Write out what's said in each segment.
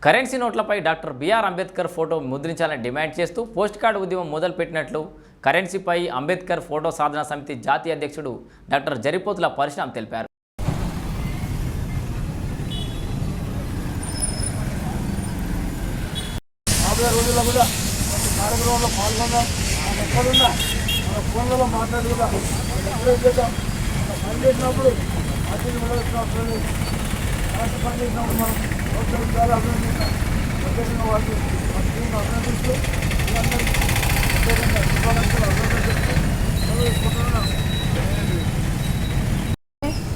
Currency నోట్లపై doctor B R Ambedkar photo ముద్రించాలని demand చేస్తూ post card ఉద్యమం మొదలుపెట్టినట్లు కరెన్సీపై అంబేద్కర్ ఫోటో సాధన సమితి జాతీయ అధ్యక్షుడు డాక్టర్ జరిపోతుల పరిశ్రమ తెలిపారు. రాబోయే రోజుల్లో కూడా ప్రతి కార్యక్రమంలో పాల్గొందాం మనం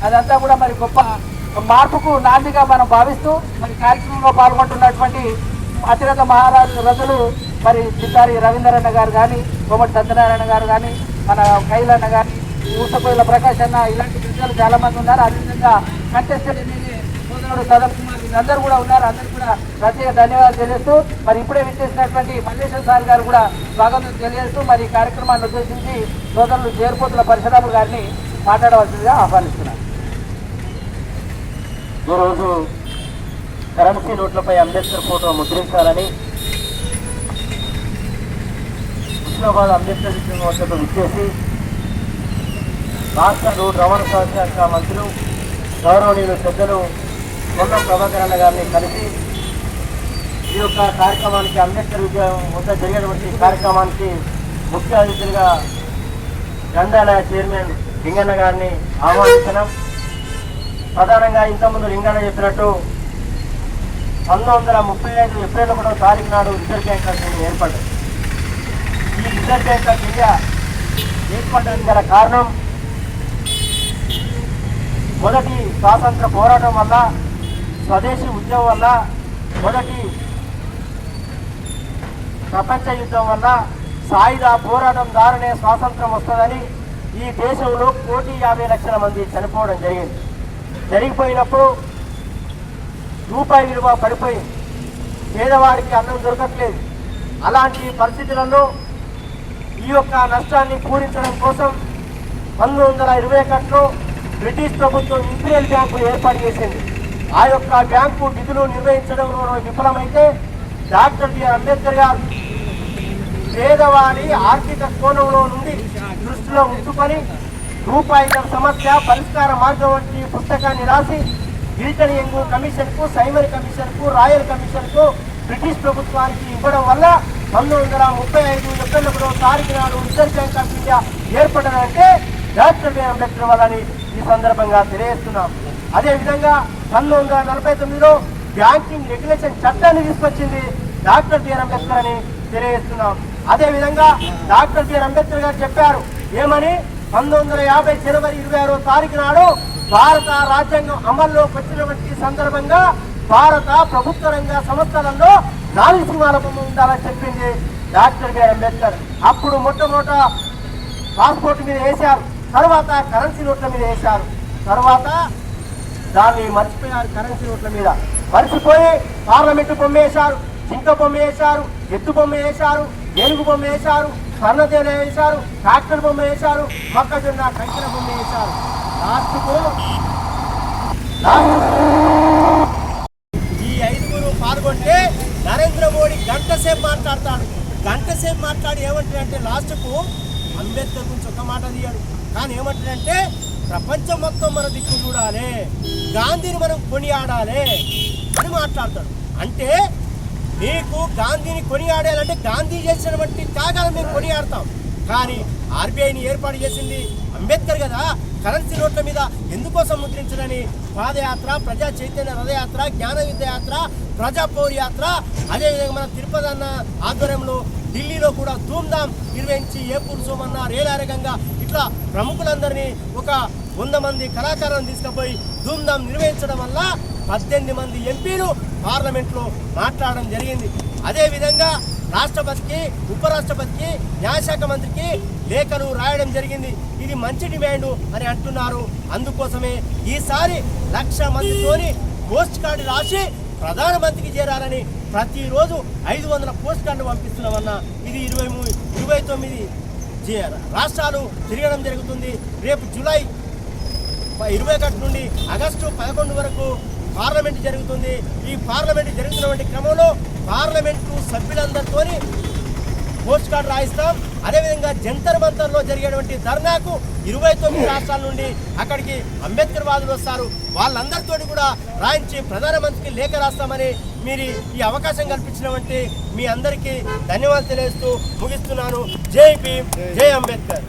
అదంతా కూడా మరి గొప్ప మార్పుకు నాందిగా మనం భావిస్తూ మరి కార్యక్రమంలో పాల్గొంటున్నటువంటి అతిరథ మహారాజు రథులు మరి చిత్తారి రవీంద్రన్న గారు కానీ కోమటి సత్యనారాయణ గారు కానీ మన కైలన్న కానీ ఊసపోయిల ప్రకాష్ అన్న ఇలాంటి ప్రజలు చాలా మంది ఉన్నారు. అదేవిధంగా కంటెస్టెడ్ ఎమ్మెల్యే సోదరుడు సదన్ కుమార్ వీళ్ళందరూ కూడా ఉన్నారు. అందరికీ కూడా ప్రత్యేక ధన్యవాదాలు తెలియజేస్తూ మరి ఇప్పుడే విచ్చేసినటువంటి మల్లేశ్వర సార్ గారు కూడా స్వాగతం తెలియజేస్తూ మరి ఈ కార్యక్రమాన్ని ఉద్దేశించి సోదరులు చేరుపోతుల పరిశ్రమ గారిని మాట్లాడవలసిందిగా ఆహ్వానిస్తున్నారు ఈరోజు కరెన్సీ నోట్లపై అంబేద్కర్ ఫోటో ముద్రించాలని హుస్నాబాద్ అంబేద్కర్ విగ్రహం విచ్చేసి రాష్ట్ర రోడ్డు రవాణా శాఖ మంత్రులు గౌరవనీయులు పెద్దలు కొండ ప్రభాకర్ అన్న గారిని కలిసి ఈ యొక్క కార్యక్రమానికి అంబేద్కర్ వద్ద జరిగినటువంటి కార్యక్రమానికి ముఖ్య అతిథులుగా గ్రంథాలయ చైర్మన్ లింగన్న గారిని ఆహ్వానించడం ప్రధానంగా ఇంతకుముందు లింగన్న చెప్పినట్టు పంతొమ్మిది వందల ముప్పై ఐదు ఏప్రిల్ ఒకటో తారీఖు నాడు రిజర్వ్ బ్యాంక్ ఆఫ్ ఇండియా ఏర్పడ్డది. ఈ రిజర్వ్ బ్యాంక్ ఆఫ్ ఇండియా ఏర్పడడానికి గల కారణం మొదటి స్వాతంత్ర పోరాటం వల్ల స్వదేశీ ఉద్యమం వల్ల మొదటి ప్రపంచ యుద్ధం వల్ల సాయుధ పోరాటం ద్వారానే స్వాతంత్రం వస్తుందని ఈ దేశంలో కోటి యాభై లక్షల మంది చనిపోవడం జరిగింది. జరిగిపోయినప్పుడు రూపాయి విలువ పడిపోయింది. పేదవాడికి అన్నం దొరకట్లేదు. అలాంటి పరిస్థితులలో ఈ యొక్క నష్టాన్ని పూరించడం కోసం పంతొమ్మిది వందల ఇరవై ఒకటిలో బ్రిటిష్ ప్రభుత్వం ఇంపీరియల్ బ్యాంకు ఏర్పాటు చేసింది. ఆ యొక్క బ్యాంకు నిధులు నిర్వహించడంలో విఫలమైతే డాక్టర్ బిఆర్ అంబేద్కర్ గారు పేదవాడి ఆర్థిక కోణంలో నుండి దృష్టిలో ఉంచుకొని రూపాయిల సమస్య పరిష్కార మార్గం వంటి పుస్తకాన్ని రాసి గిరిటన్ కమిషన్కు సైమర్ కమిషన్కు రాయల్ కమిషన్కు బ్రిటిష్ ప్రభుత్వానికి ఇవ్వడం వల్ల పంతొమ్మిది వందల ముప్పై ఐదు ఏప్రిల్ ఒకటో తారీఖు నాడు రిజర్వ్ బ్యాంక్ ఆఫ్ ఇండియా ఏర్పడనంటే డాక్టర్ బిఆర్ అంబేద్కర్ వల్లని ఈ సందర్భంగా తెలియజేస్తున్నాం. అదేవిధంగా పంతొమ్మిది వందల నలభై తొమ్మిదిలో బ్యాంకింగ్ రెగ్యులేషన్ చట్టాన్ని తీసుకొచ్చింది డాక్టర్ బిఆర్ అంబేద్కర్ అని తెలియజేస్తున్నాం. అదేవిధంగా డాక్టర్ బిఆర్ అంబేద్కర్ గారు చెప్పారు ఏమని? పంతొమ్మిది వందల యాభై జనవరి ఇరవై ఆరో తారీఖు నాడు భారత రాజ్యాంగం అమల్లోకి వచ్చినటువంటి సందర్భంగా భారత ప్రభుత్వ రంగ సంస్థలలో నాలుగు సింహాల బొమ్మ ఉండాలని చెప్పింది డాక్టర్ బిఆర్ అంబేద్కర్. అప్పుడు మొట్టమొదట పాస్పోర్ట్ మీద వేశారు తర్వాత కరెన్సీ నోట్ల మీద వేశారు తర్వాత దాన్ని మర్చిపోయారు కరెన్సీ నోట్ల మీద. మర్చిపోయి పార్లమెంటు బొమ్మ వేశారు జింక బొమ్మ వేశారు ఎత్తు బొమ్మ వేశారు ఏనుగు బొమ్మ వేశారు సన్నదేన వేశారు ట్రాక్టర్ బొమ్మ వేశారు మొక్కజొన్న కంకిన బొమ్మ వేశారు. లాస్ట్కు ఈ ఐదుగురు పాల్గొంటే నరేంద్ర మోడీ గంట సేపు మాట్లాడతాడు. గంట సేపు మాట్లాడి ఏమంటాడంటే లాస్ట్కు అంబేద్కర్ గురించి ఒక మాట తీయడు కానీ ఏమంటాడంటే ప్రపంచం మొత్తం మన దిక్కు చూడాలి. గాంధీని మనం కొనియాడాలి అని మాట్లాడతాడు. అంటే నీకు గాంధీని కొనియాడాలంటే గాంధీ చేసినటువంటి త్యాగాలను మేము కొనియాడతాం. కానీ ఆర్బీఐని ఏర్పాటు చేసింది అంబేద్కర్ కదా. కరెన్సీ నోట్ల మీద ఎందుకోసం ముద్రించడని పాదయాత్ర ప్రజా చైతన్య రథయాత్ర జ్ఞాన యాత్ర ప్రజా పౌర్ యాత్ర అదేవిధంగా మన తిరుపతి అన్న ఆధ్వర్యంలో ఢిల్లీలో కూడా ధూమ్ధామ్ నిర్వహించి ఏ పురుషమన్న రేలారకంగా ఇట్లా ప్రముఖులందరినీ ఒక వంద మంది కళాకారులను తీసుకుపోయి ధూమ్ధాం నిర్వహించడం వల్ల పద్దెనిమిది మంది ఎంపీలు పార్లమెంట్లో మాట్లాడడం జరిగింది. అదేవిధంగా రాష్ట్రపతికి ఉపరాష్ట్రపతికి న్యాయశాఖ మంత్రికి లేఖలు రాయడం జరిగింది. ఇది మంచి డిమాండ్ అని అంటున్నారు. అందుకోసమే ఈసారి లక్ష మందితోని పోస్ట్ కార్డు రాసి ప్రధానమంత్రికి చేరాలని ప్రతిరోజు ఐదు వందల పోస్ట్ కార్డు పంపిస్తున్నామన్న ఇది ఇరవై మూడు ఇరవై తొమ్మిది రాష్ట్రాలు తిరగడం జరుగుతుంది. రేపు జూలై ఇరవై ఒకటి నుండి ఆగస్టు పదకొండు వరకు పార్లమెంట్ జరుగుతుంది. ఈ పార్లమెంట్ జరుగుతున్నటువంటి క్రమంలో పార్లమెంటు సభ్యులందరితోని పోస్ట్ కార్డు రాయిస్తాం. అదేవిధంగా జంతర్ మంతర్లో జరిగేటువంటి ధర్నాకు ఇరవై తొమ్మిది రాష్ట్రాల నుండి అక్కడికి అంబేద్కర్ వాదులు వస్తారు. వాళ్ళందరితో కూడా రాయించి ప్రధానమంత్రికి లేఖ రాస్తామని మీరు ఈ అవకాశం కల్పించినటువంటి మీ అందరికీ ధన్యవాదాలు తెలియజేస్తూ ముగిస్తున్నాను. జై భీమ్ జై అంబేద్కర్.